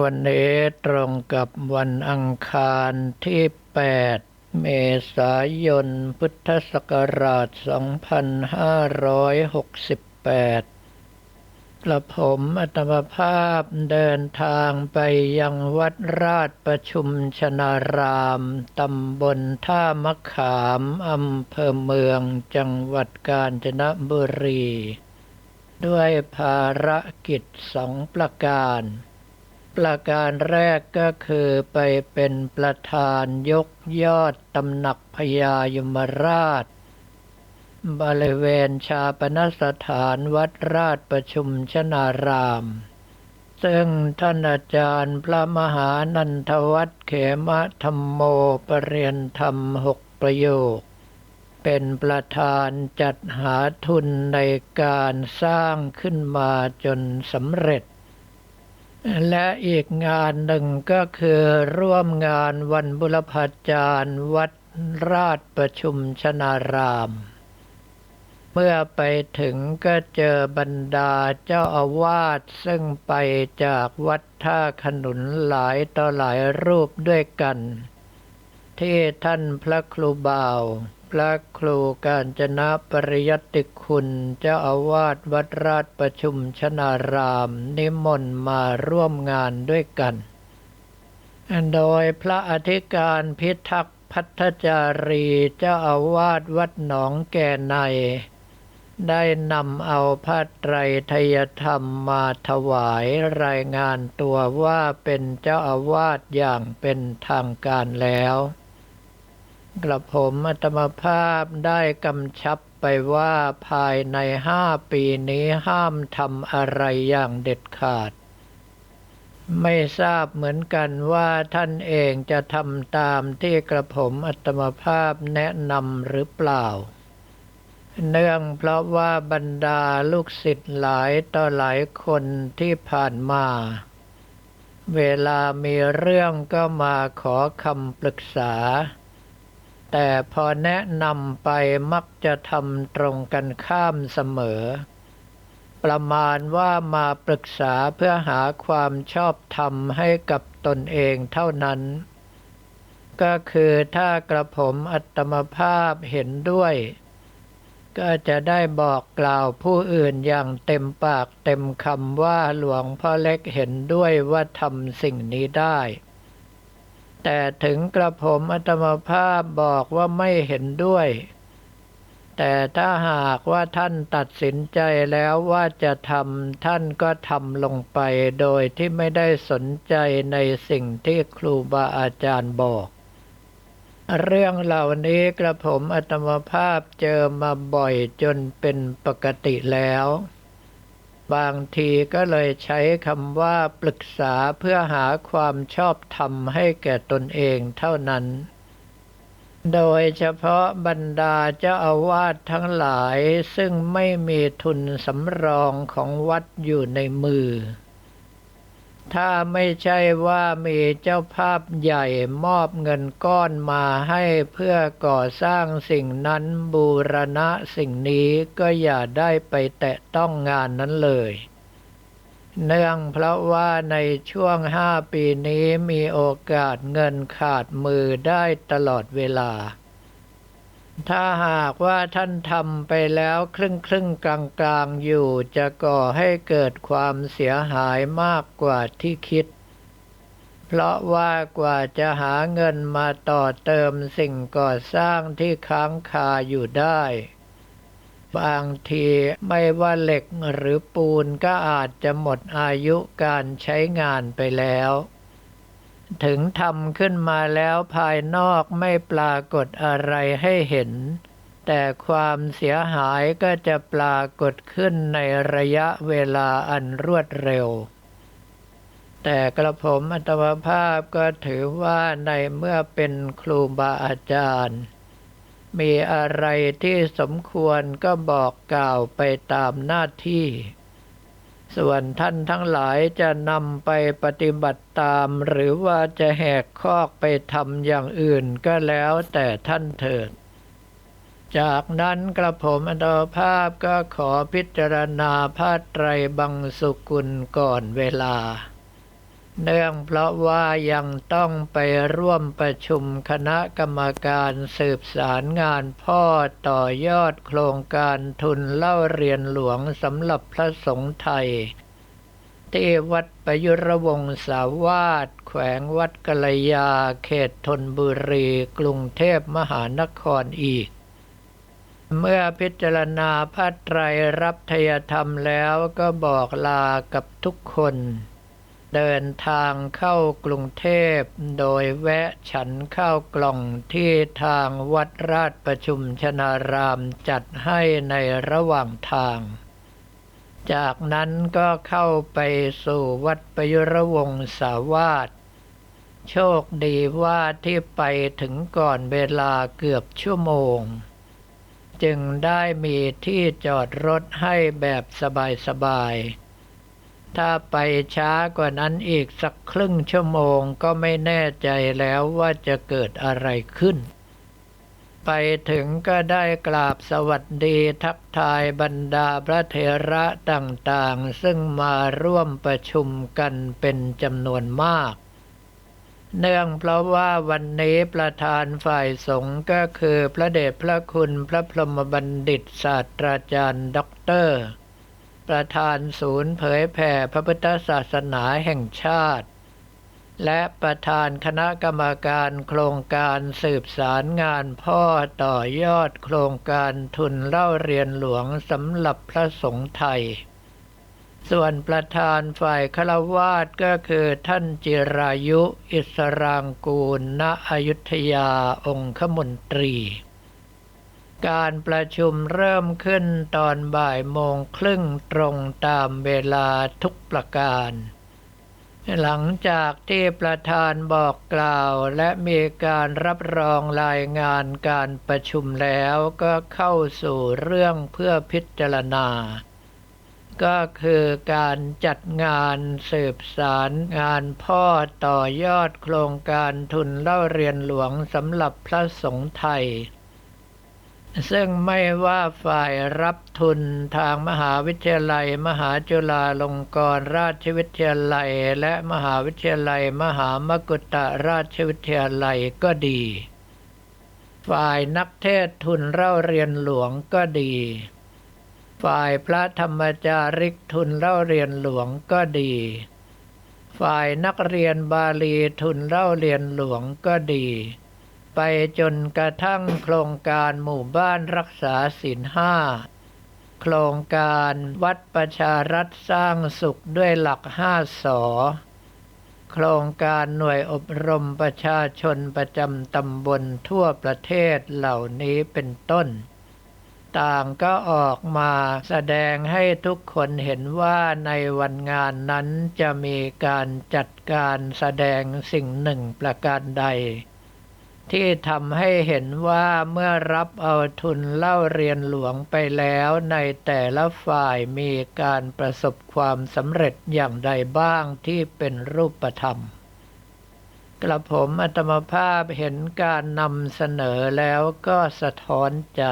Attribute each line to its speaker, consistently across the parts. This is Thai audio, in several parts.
Speaker 1: วันนี้ตรงกับวันอังคารที่ 8 เมษายน พุทธศักราช 2568 กระผมอัตมภาพเดินทางไปยังวัดราชประชุมชนาราม ตำบลท่ามะขาม อำเภอเมืองจังหวัดกาญจนบุรี ด้วยภารกิจสองประการ ประการแรกก็คือไปเป็นประธานยกยอดตำหนักพญายมราช บริเวณชาปนสถานวัดราชประชุมชนาราม ซึ่งท่านอาจารย์พระมหานันทวัฒน์เขมะธรรมโมปรเรียนธรรมหกประโยค เป็นประธานจัดหาทุนในการสร้างขึ้นมาจนสำเร็จ และอีกงานหนึ่งก็คือร่วมงานวันบุรพาจารย์วัดราชประชุมชนาราม เมื่อไปถึงก็เจอบรรดาเจ้าอาวาสซึ่งไปจากวัดท่าขนุนหลายต่อหลายรูปด้วยกัน ที่ท่านพระครูบ่าว พระครูกาญจนะปริยติคุณ เจ้าอาวาสวัดราชประชุมชนาราม นิมนต์มาร่วมงานด้วยกัน โดยพระอธิการพิทักษ์พัทจารีเจ้าอาวาสวัดหนองแก่ใน ได้นำเอาผ้าไตรทยธรรมมาถวายรายงานตัวว่าเป็นเจ้าอาวาสอย่างเป็นทางการแล้ว กระผมอัตมภาพได้กำชับไปว่าภายในห้าปีนี้ห้ามทำอะไรอย่างเด็ดขาด ไม่ทราบเหมือนกันว่าท่านเองจะทำตามที่กระผมอัตมภาพแนะนำหรือเปล่า เนื่องเพราะว่าบรรดาลูกศิษย์หลายต่อหลายคนที่ผ่านมา เวลามีเรื่องก็มาขอคำปรึกษา แต่พอแนะนำไปมักจะทำตรงกันข้ามเสมอ ประมาณว่ามาปรึกษาเพื่อหาความชอบธรรมให้กับตนเองเท่านั้น ก็คือถ้ากระผมอัตมภาพเห็นด้วย ก็จะได้บอกกล่าวผู้อื่นอย่างเต็มปากเต็มคำว่าหลวงพ่อเล็กเห็นด้วยว่าทำสิ่งนี้ได้ แต่ถึงกระผมอัตมภาพบอกว่าไม่เห็นด้วย แต่ถ้าหากว่าท่านตัดสินใจแล้วว่าจะทำท่านก็ทำลงไปโดยที่ไม่ได้สนใจในสิ่งที่ครูบาอาจารย์บอกเรื่องเหล่านี้กระผมอัตมภาพเจอมาบ่อยจนเป็นปกติแล้ว บางทีก็เลยใช้คำว่าปรึกษาเพื่อหาความชอบธรรมให้แก่ตนเองเท่านั้น โดยเฉพาะบรรดาเจ้าอาวาสทั้งหลายซึ่งไม่มีทุนสำรองของวัดอยู่ในมือ ถ้าไม่ใช่ว่ามีเจ้าภาพใหญ่มอบเงินก้อนมาให้เพื่อก่อสร้างสิ่งนั้นบูรณะสิ่งนี้ก็อย่าได้ไปแตะต้องงานนั้นเลย เนื่องเพราะว่าในช่วงห้าปีนี้มีโอกาสเงินขาดมือได้ตลอดเวลา ถ้าหากว่าท่านทำไปแล้วครึ่งครึ่งกลางกลางอยู่ จะก่อให้เกิดความเสียหายมากกว่าที่คิด เพราะว่ากว่าจะหาเงินมาต่อเติมสิ่งก่อสร้างที่ค้างคาอยู่ได้ บางทีไม่ว่าเหล็กหรือปูนก็อาจจะหมดอายุการใช้งานไปแล้ว ถึงทำขึ้นมาแล้วภายนอกไม่ปรากฏอะไรให้เห็น แต่ความเสียหายก็จะปรากฏขึ้นในระยะเวลาอันรวดเร็ว แต่กระผมอัตมภาพก็ถือว่าในเมื่อเป็นครูบาอาจารย์ มีอะไรที่สมควรก็บอกกล่าวไปตามหน้าที่ ส่วนท่านทั้งหลายจะนำไปปฏิบัติตาม หรือว่าจะแหกคอกไปทำอย่างอื่นก็แล้วแต่ท่านเถิด จากนั้นกระผมอัตภาพก็ขอพิจารณาพระไตรบังสุกุลก่อนเวลา เนื่องเพราะว่ายังต้องไปร่วมประชุมคณะกรรมการสืบสารงานพ่อต่อยอดโครงการทุนเล่าเรียนหลวงสำหรับพระสงฆ์ไทย ที่วัดประยุรวงศาวาสแขวงวัดกะยาเขตธนบุรี กรุงเทพมหานครอีกเมื่อพิจารณาพระไตรรับทยธรรมแล้วก็บอกลากับทุกคน เดินทางเข้ากรุงเทพ โดยแวะฉันข้าวกล่องที่ทางวัดราชประชุมชนารามจัดให้ในระหว่างทาง จากนั้นก็เข้าไปสู่วัดประยุรวงศาวาสโชคดีว่าที่ไปถึงก่อนเวลาเกือบชั่วโมง จึงได้มีที่จอดรถให้แบบสบายๆ ถ้าไปช้ากว่านั้นอีกสักครึ่งชั่วโมงก็ไม่แน่ใจแล้วว่าจะเกิดอะไรขึ้น ไปถึงก็ได้กราบสวัสดีทักทายบรรดาพระเถระต่างๆ ซึ่งมาร่วมประชุมกันเป็นจำนวนมากเนื่องเพราะว่าวันนี้ประธานฝ่ายสงฆ์ก็คือพระเดชพระคุณพระพรหมบัณฑิตศาสตราจารย์ด็อกเตอร์ ประธานศูนย์เผยแผ่พระพุทธศาสนาแห่งชาติ และประธานคณะกรรมการโครงการสืบสารงานพ่อต่อยอดโครงการทุนเล่าเรียนหลวงสำหรับพระสงฆ์ไทย ส่วนประธานฝ่ายฆราวาสก็คือท่านจิรายุ อิสรางกูล ณอยุธยาองคมนตรี การประชุมเริ่มขึ้นตอนบ่ายโมงครึ่งตรงตามเวลาทุกประการ หลังจากที่ประธานบอกกล่าวและมีการรับรองรายงานการประชุมแล้วก็เข้าสู่เรื่องเพื่อพิจารณา ก็คือการจัดงานสืบสารงานพ่อต่อยอดโครงการทุนเล่าเรียนหลวงสำหรับพระสงฆ์ไทย ซึ่งไม่ว่าฝ่ายรับทุนทางมหาวิทยาลัย มหาจุฬาลงกรณราชวิทยาลัย และมหาวิทยาลัย มหามกุฏราชวิทยาลัยก็ดี ฝ่ายนักเทศทุนเล่าเรียนหลวงก็ดี ฝ่ายพระธรรมจาริกทุนเล่าเรียนหลวงก็ดี ฝ่ายนักเรียนบาลีทุนเล่าเรียนหลวงก็ดี ไปจนกระทั่งโครงการหมู่บ้านรักษาศีลห้าโครงการวัดประชารัฐสร้างสุขด้วยหลักห้าสอโครงการหน่วยอบรมประชาชนประจำตำบลทั่วประเทศเหล่านี้เป็นต้น ต่างก็ออกมาแสดงให้ทุกคนเห็นว่าในวันงานนั้นจะมีการจัดการแสดงสิ่งหนึ่งประการใด ที่ทำให้เห็นว่าเมื่อรับเอาทุนเล่าเรียนหลวงไปแล้วในแต่ละฝ่ายมีการประสบความสำเร็จอย่างใดบ้างที่เป็นรูปธรรม กระผมอัตมภาพเห็นการนำเสนอแล้วก็สะท้อนใจ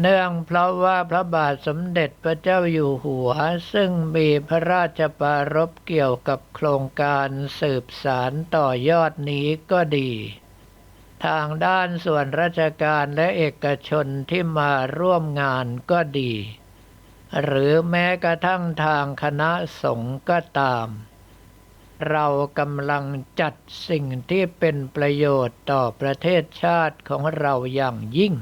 Speaker 1: เนื่องเพราะว่าพระบาทสมเด็จพระเจ้าอยู่หัว ซึ่งมีพระราชปรารภเกี่ยวกับโครงการสืบสารต่อยอดนี้ก็ดี ทางด้านส่วนราชการและเอกชนที่มาร่วมงานก็ดี หรือแม้กระทั่งทางคณะสงฆ์ก็ตาม เรากำลังจัดสิ่งที่เป็นประโยชน์ต่อประเทศชาติของเราอย่างยิ่ง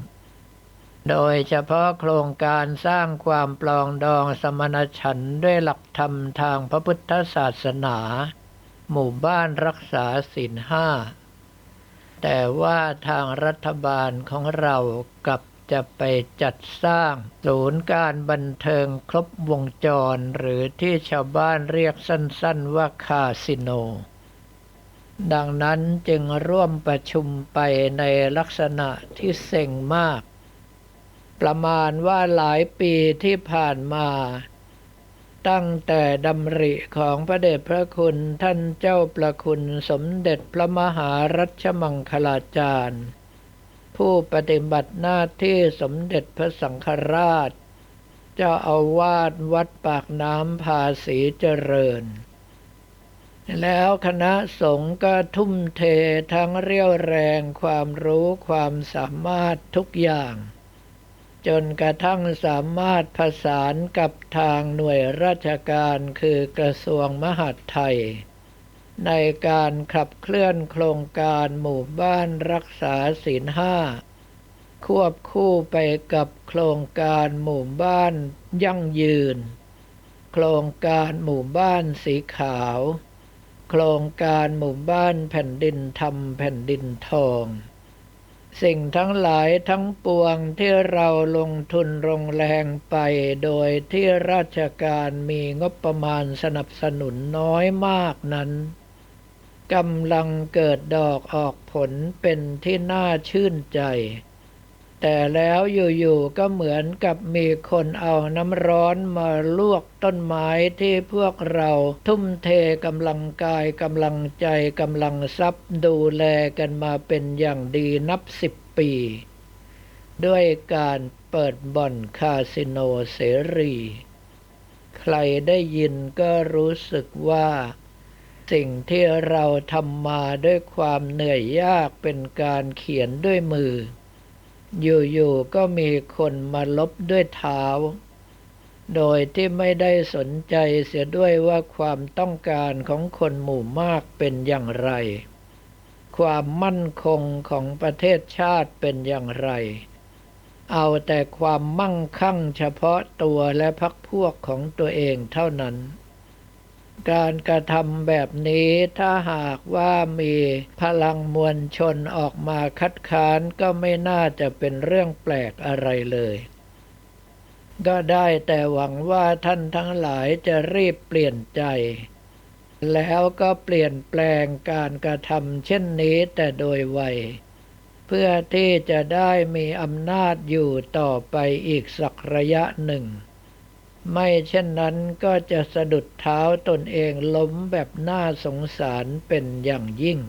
Speaker 1: โดยเฉพาะโครงการสร้างความปลองดองสมณฉันด้วยหลักธรรมทางพระพุทธศาสนา หมู่บ้านรักษาศีลห้า แต่ว่าทางรัฐบาลของเรากลับจะไปจัดสร้างศูนย์การบันเทิงครบวงจรหรือที่ชาวบ้านเรียกสั้นๆว่าคาสิโน ดังนั้นจึงร่วมประชุมไปในลักษณะที่เซ็งมาก ประมาณว่าหลายปีที่ผ่านมา ตั้งแต่ดำริของพระเดชพระคุณท่านเจ้าประคุณสมเด็จพระมหารัชมังคลาจารย์ ผู้ปฏิบัติหน้าที่สมเด็จพระสังฆราช เจ้าอาวาสวัดปากน้ำภาษีเจริญแล้วคณะสงฆ์ก็ทุ่มเททั้งเรี่ยวแรงความรู้ความสามารถทุกอย่าง จนกระทั่งสามารถผสานกับทางหน่วยราชการคือกระทรวงมหาดไทย ในการขับเคลื่อนโครงการหมู่บ้านรักษาศีลห้าควบคู่ไปกับโครงการหมู่บ้านยั่งยืน โครงการหมู่บ้านสีขาว โครงการหมู่บ้านแผ่นดินธรรมแผ่นดินทอง สิ่งทั้งหลายทั้งปวงที่เราลงทุนลงแรงไปโดยที่ราชการมีงบประมาณสนับสนุนน้อยมากนั้นกำลังเกิดดอกออกผลเป็นที่น่าชื่นใจ แต่แล้วอยู่ๆก็เหมือนกับมีคนเอาน้ำร้อนมาลวกต้นไม้ที่พวกเราทุ่มเทกำลังกายกำลังใจกำลังทรัพย์ดูแลกันมาเป็นอย่างดีนับสิบปี ด้วยการเปิดบ่อนคาสิโนเสรี ใครได้ยินก็รู้สึกว่าสิ่งที่เราทำมาด้วยความเหนื่อยยากเป็นการเขียนด้วยมือ อยู่ๆก็มีคนมาลบด้วยเท้า โดยที่ไม่ได้สนใจเสียด้วยว่าความต้องการของคนหมู่มากเป็นอย่างไร ความมั่นคงของประเทศชาติเป็นอย่างไร เอาแต่ความมั่งคั่งเฉพาะตัวและพักพวกของตัวเองเท่านั้น การกระทำแบบนี้ถ้าหากว่ามีพลังมวลชนออกมาคัดค้านก็ไม่น่าจะเป็นเรื่องแปลกอะไรเลยก็ได้แต่หวังว่าท่านทั้งหลายจะรีบเปลี่ยนใจ แล้วก็เปลี่ยนแปลงการกระทำเช่นนี้แต่โดยไวเพื่อที่จะได้มีอำนาจอยู่ต่อไปอีกสักระยะหนึ่ง ไม่เช่นนั้นก็จะสะดุดเท้าตนเองล้มแบบน่าสงสารเป็นอย่างยิ่ง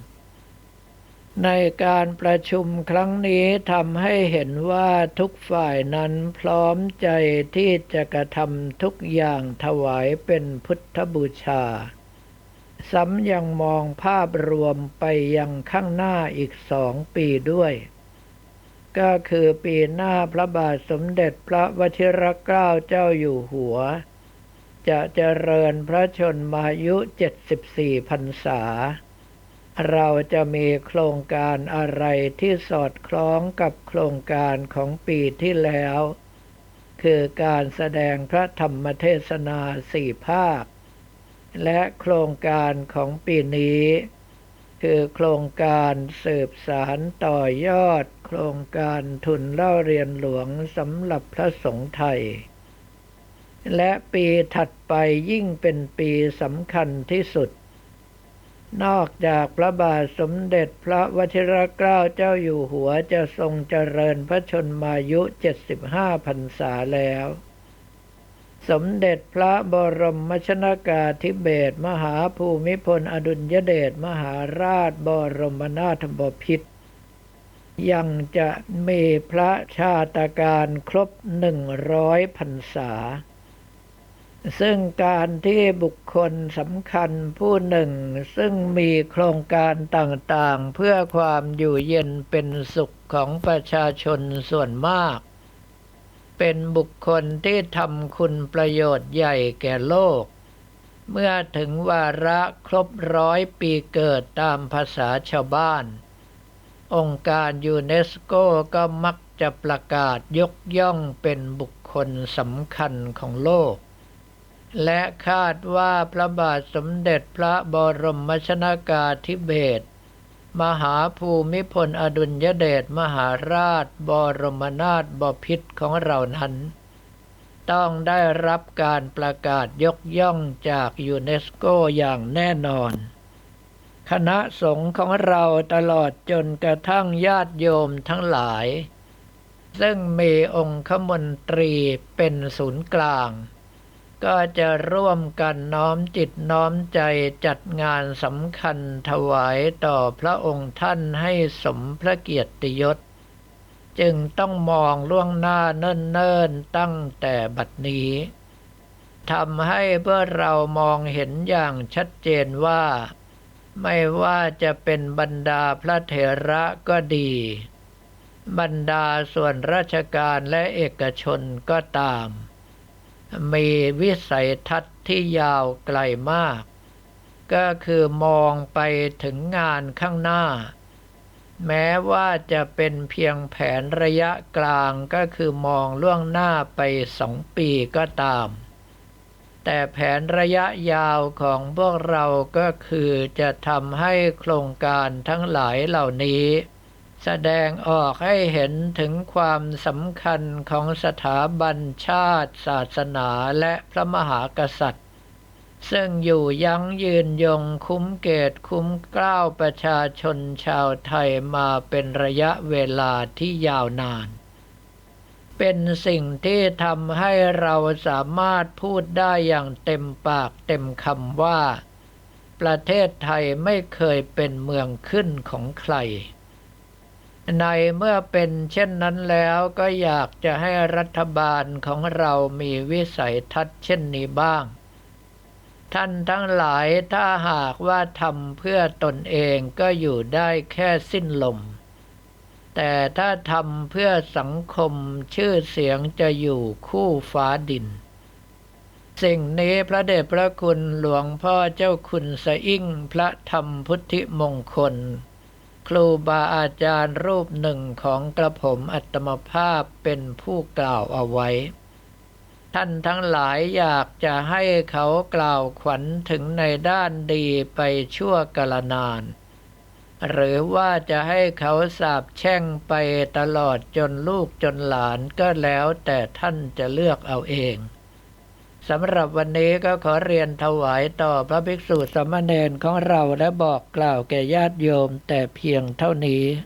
Speaker 1: ในการประชุมครั้งนี้ทำให้เห็นว่าทุกฝ่ายนั้นพร้อมใจที่จะกระทำทุกอย่างถวายเป็นพุทธบูชา ซ้ำยังมองภาพรวมไปยังข้างหน้าอีกสองปีด้วย ก็คือปีหน้าพระบาทสมเด็จพระวชิรเกล้าเจ้าอยู่หัว จะเจริญพระชนมายุ 74พรรษา เราจะมีโครงการอะไรที่สอดคล้องกับโครงการของปีที่แล้ว คือการแสดงพระธรรมเทศนาสี่ภาค และโครงการของปีนี้ คือโครงการสืบสารต่อยอด โครงการทุนเล่าเรียนหลวงสำหรับพระสงฆ์ไทย และปีถัดไปยิ่งเป็นปีสำคัญที่สุด นอกจากพระบาทสมเด็จพระวชิรเกล้าเจ้าอยู่หัวจะทรงเจริญพระชนมายุ 75พรรษาแล้วสมเด็จพระบรมชนากาธิเบศมหาภูมิพลอดุลยเดชมหาราชบรมนาถบพิตร ยังจะมีพระชาตการครบหนึ่งร้อยพรรษา ซึ่งการที่บุคคลสำคัญผู้หนึ่ง ซึ่งมีโครงการต่างๆ เพื่อความอยู่เย็นเป็นสุขของประชาชนส่วนมาก เป็นบุคคลที่ทำคุณประโยชน์ใหญ่แก่โลก เมื่อถึงวาระครบร้อยปีเกิดตามภาษาชาวบ้าน องค์การยูเนสโกก็มักจะประกาศยกย่องเป็นบุคคลสำคัญของโลก และคาดว่าพระบาทสมเด็จพระบรมชนากาธิเบศรมหาภูมิพลอดุลยเดชมหาราชบรมนาถบพิตรของเรานั้น ต้องได้รับการประกาศยกย่องจากยูเนสโกอย่างแน่นอน คณะสงฆ์ของเราตลอดจนกระทั่งญาติโยมทั้งหลาย ซึ่งมีองค์ขมนตรีเป็นศูนย์กลาง ก็จะร่วมกันน้อมจิตน้อมใจจัดงานสำคัญถวายต่อพระองค์ท่านให้สมพระเกียรติยศ จึงต้องมองล่วงหน้าเนิ่นๆตั้งแต่บัดนี้ทำให้เมื่อเรามองเห็นอย่างชัดเจนว่า ไม่ว่าจะเป็นบรรดาพระเถระก็ดี บรรดาส่วนราชการและเอกชนก็ตาม มีวิสัยทัศน์ที่ยาวไกลมาก ก็คือมองไปถึงงานข้างหน้า แม้ว่าจะเป็นเพียงแผนระยะกลางก็คือมองล่วงหน้าไปสองปีก็ตาม แต่แผนระยะยาวของพวกเราก็คือจะทำให้โครงการทั้งหลายเหล่านี้ แสดงออกให้เห็นถึงความสำคัญของสถาบันชาติ ศาสนาและพระมหากษัตริย์ ซึ่งอยู่ยั้งยืนยงคุ้มเกตคุ้มกล้าวประชาชนชาวไทยมาเป็นระยะเวลาที่ยาวนาน เป็นสิ่งที่ทำให้เราสามารถพูดได้อย่างเต็มปากเต็มคำว่า ประเทศไทยไม่เคยเป็นเมืองขึ้นของใคร ในเมื่อเป็นเช่นนั้นแล้วก็อยากจะให้รัฐบาลของเรามีวิสัยทัศน์เช่นนี้บ้าง ท่านทั้งหลายถ้าหากว่าทำเพื่อตนเองก็อยู่ได้แค่สิ้นลม แต่ถ้าทำเพื่อสังคมชื่อเสียงจะอยู่คู่ฟ้าดิน สิ่งนี้พระเดชพระคุณหลวงพ่อเจ้าคุณสะอิ่งพระธรรมพุทธิมงคล ครูบาอาจารย์รูปหนึ่งของกระผมอัตมภาพเป็นผู้กล่าวเอาไว้ ท่านทั้งหลายอยากจะให้เขากล่าวขวัญถึงในด้านดีไปชั่วกาลนาน หรือว่าจะให้เขาสาบแช่งไปตลอดจนลูกจนหลานก็แล้วแต่ท่านจะเลือกเอาเองสำหรับวันนี้ก็ขอเรียนถวายต่อพระภิกษุสามเณรของเราและบอกกล่าวแก่ญาติโยมแต่เพียงเท่านี้